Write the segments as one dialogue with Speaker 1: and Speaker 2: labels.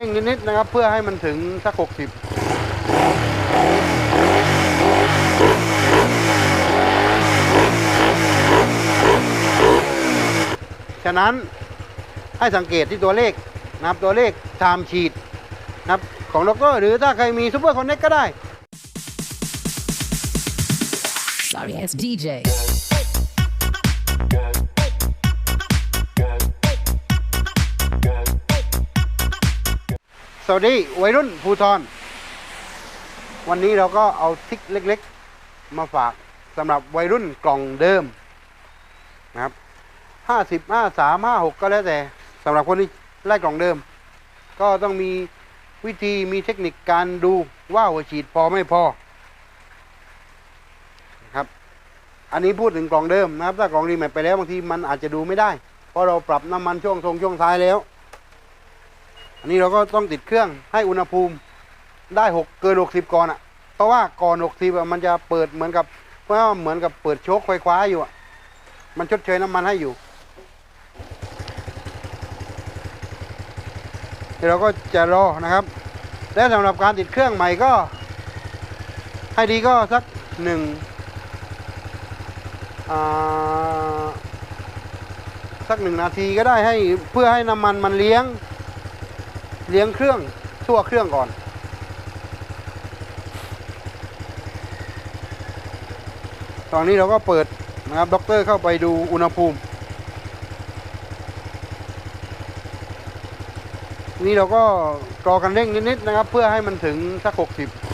Speaker 1: เร่งนิดๆนะครับเพื่อให้มันถึงสักหกสิบฉะนั้นให้สังเกตที่ตัวเลขนะครับตัวเลข time sheet นะครับของดรหรือถ้าใครมีซูเปอร์คอนเน็กก็ได้
Speaker 2: Sorry as DJ.
Speaker 1: สวัสดีวัยรุ่นภูทร วันนี้เราก็เอาทิกเล็กๆ มาฝากสำหรับวัยรุ่นกล่องเดิมนะครับห้าสิบห้าสามห้าหกก็แล้วแต่สำหรับคนที่ไล่กล่องเดิม ก็ต้องมีวิธีมีเทคนิคการดูว่าหัวฉีดพอไม่พอครับ อันนี้พูดถึงกล่องเดิมนะครับ ถ้ากล่องรีแมปไปแล้วบางทีมันอาจจะดูไม่ได้ เพราะเราปรับน้ำมันช่วงทรงช่วงท้ายแล้ว นนี้เราก็ต้องติดเครื่องให้อุณหภูมิได้หกเกินหกสิบก่อนอะ เพราะว่าก่อนหกสิบมันจะเปิดเหมือนกับเพราะว่าเหมือนกับเปิดโชคไฟคว้าอยู่อะ มันชดเชยน้ำมันให้อยู่เดี๋ยวเราก็จะรอนะครับ และสำหรับการติดเครื่องใหม่ก็ ให้ดีก็สักหนึ่งสักหนึ่งนาทีก็ได้ให้เพื่อให้น้ำมันมันเลี้ยง เลี้ยงเครื่องทั่วเครื่องก่อน ตอนนี้เราก็เปิดนะครับด็อกเตอร์เข้าไปดูอุณหภูมิ นี่เราก็กรอกันเร่งนิดๆนะครับ เพื่อให้มันถึงสัก 60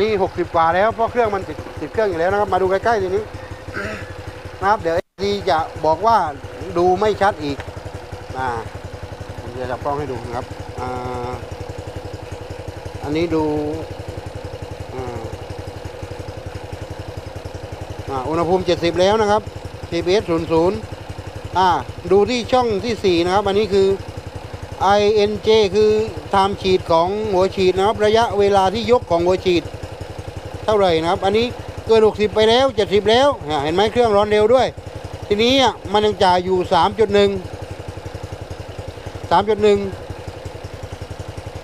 Speaker 1: นนี้หกสิบกว่าแล้วเพราะเครื่องมันติดติดเครื่องอยู่แล้วนะครับ มาดูใกล้ๆทีนี้นะครับ เดี๋ยวดีจะบอกว่าดูไม่ชัดอีกอ่าผมจะจับกล้องให้ดูนะครับอ่าอันนี้ดูอุณหภูมิ 70 แล้วนะครับ TPS 00อ่า ดูที่ช่องที่ 4 นะครับ อันนี้คือ INJ คือ time sheet ของหัวฉีดนะครับ ระยะเวลาที่ยกของหัวฉีด เท่าไหร่นะครับ อันนี้เกิน 60 ไปแล้ว 70 แล้ว เห็นไหมเครื่องร้อนเร็วด้วย ทีนี้อะมันยังจ่ายอยู่ 3.1 3.1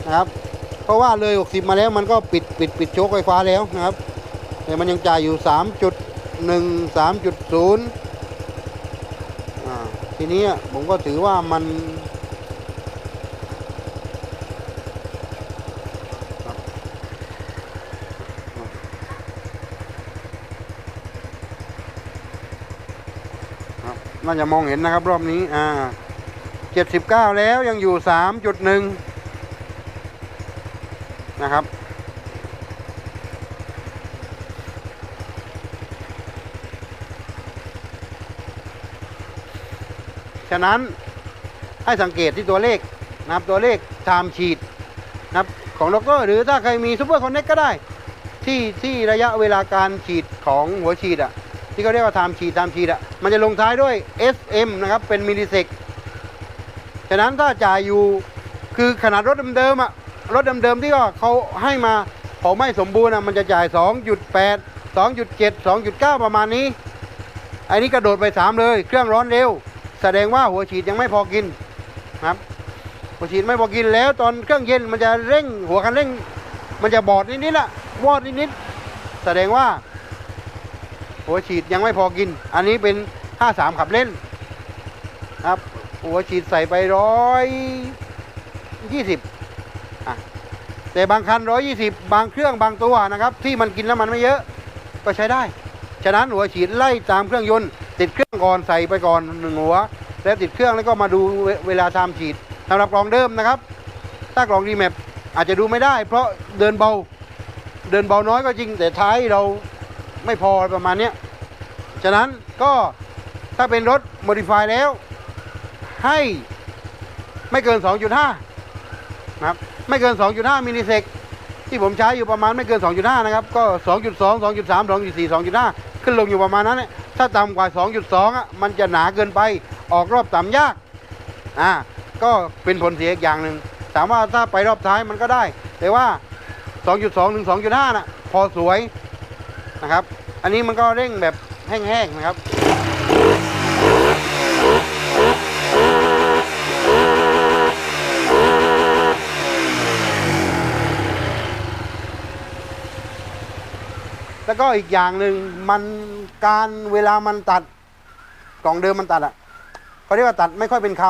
Speaker 1: นะครับ เพราะว่าเลย 60 มาแล้วมันก็ปิดปิดปิดโชคไฟฟ้าแล้วนะครับแต่มันยังจ่ายอยู่ 3.1 3.0อ่าทีนี้ผมก็ถือว่ามัน น่าจะมองเห็นนะครับ รอบนี้อ่าเจ็ดสิบเก้าแล้วยังอยู่สามจุดหนึ่งนะครับฉะนั้นให้สังเกตที่ตัวเลขนะครับตัวเลข time sheet นะครับของดรหรือถ้าใครมีซูเปอร์คอนเน็กก็ได้ ที่ที่ระยะเวลาการฉีดของหัวฉีดอะ ที่เขาเรียกว่า time sheet time sheet อะมันจะลงท้ายด้วย SM นะครับ เป็นมิลลิเซกฉะนั้นถ้าจ่ายอยู่คือขนาดรถเดิมๆอะรถเดิมๆที่ก็เขาให้มาพอไม่สมบูรณ์อะมันจะจ่าย 2.8 2.7 2.9 ประมาณนี้ อันนี้กระโดดไป 3 เลย เครื่องร้อนเร็ว แสดงว่าหัวฉีดยังไม่พอกินครับหัวฉีดไม่พอกินแล้วตอนเครื่องเย็นมันจะเร่งหัวคันเร่ง มันจะบอดนิดๆละวอดนิดๆแสดงว่า หัวฉีดยังไม่พอกิน อันนี้เป็น 53 ขับเล่นครับ หัวฉีดใส่ไปร้อยยี่สิบแต่บางคันร้อยยี่สิบบางเครื่องบางตัวนะครับ ที่มันกินแล้วมันไม่เยอะก็ใช้ได้ ฉะนั้นหัวฉีดไล่ตามเครื่องยนต์ ติดเครื่องก่อนใส่ไปก่อนหนึ่งหัว แล้วติดเครื่องแล้วก็มาดูเวเวลาทำฉีดสำหรับกล่องเดิมนะครับ ถ้ากล่องรีแมปอาจจะดูไม่ได้ เพราะเดินเบา เดินเบาน้อยก็จริงแต่ท้ายเรา ไม่พอประมาณเนี้ยฉะนั้นก็ถ้าเป็นรถโมดิฟายแล้ว ให้ไม่เกิน 2.5 นะครับ ไม่เกิน 2.5มิลลิเซกที่ผมใช้อยู่ประมาณไม่เกิน 2.5 นะครับ ก็ 2.2 2.3 2.4 2.5 ขึ้นลงอยู่ประมาณนั้นเนี่ยถ้าต่ำกว่า 2.2 อะ มันจะหนาเกินไปออกรอบต่ำยาก อ่า ก็เป็นผลเสียอีกอย่างหนึ่งถามว่าถ้าไปรอบท้ายมันก็ได้ แต่ว่า 2.2 ถึง 2.5 น่ะ พอสวย นะครับ อันนี้มันก็เร่งแบบแห้งๆนะครับแล้วก็อีกอย่างหนึ่งมันการเวลามันตัดกล่องเดิมมันตัดอะเขาเรียกว่าตัดไม่ค่อยเป็นค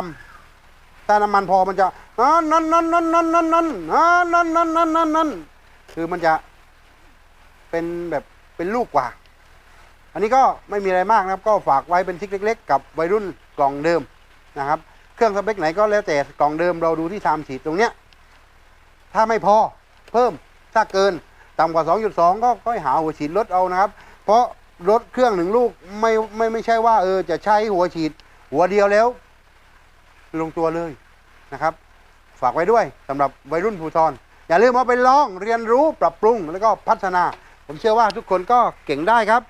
Speaker 1: ำถ้าน้ำมันพอมันจะนั่นนั่นนั่นนั่นนั่นนั่นนั่นนั่นนั่นนั่นนั่นคือมันจะเป็นแบบ เป็นลูกกว่า อันนี้ก็ไม่มีอะไรมากนะครับ ก็ฝากไว้เป็นทิกเล็ก ๆ กับวัยรุ่นกล่องเดิมนะครับ เครื่องสเปคไหนก็แล้วแต่กล่องเดิมเราดูที่ไทม์ฉีดตรงเนี้ยถ้าไม่พอเพิ่มถ้าเกินต่ำกว่า 2.2 ก็ก็หาหัวฉีดลดเอานะครับ เพราะรถเครื่องหนึ่งลูกไม่ไม่ไม่ใช่ว่าเออจะใช้หัวฉีด หัวเดียวแล้ว ลงตัวเลยนะครับ ฝากไว้ด้วยสำหรับวัยรุ่นภูทรอย่าลืมเอาไปลองเรียนรู้ปรับปรุงแล้วก็พัฒนา ผมเชื่อว่าทุกคนก็เก่งได้ครับ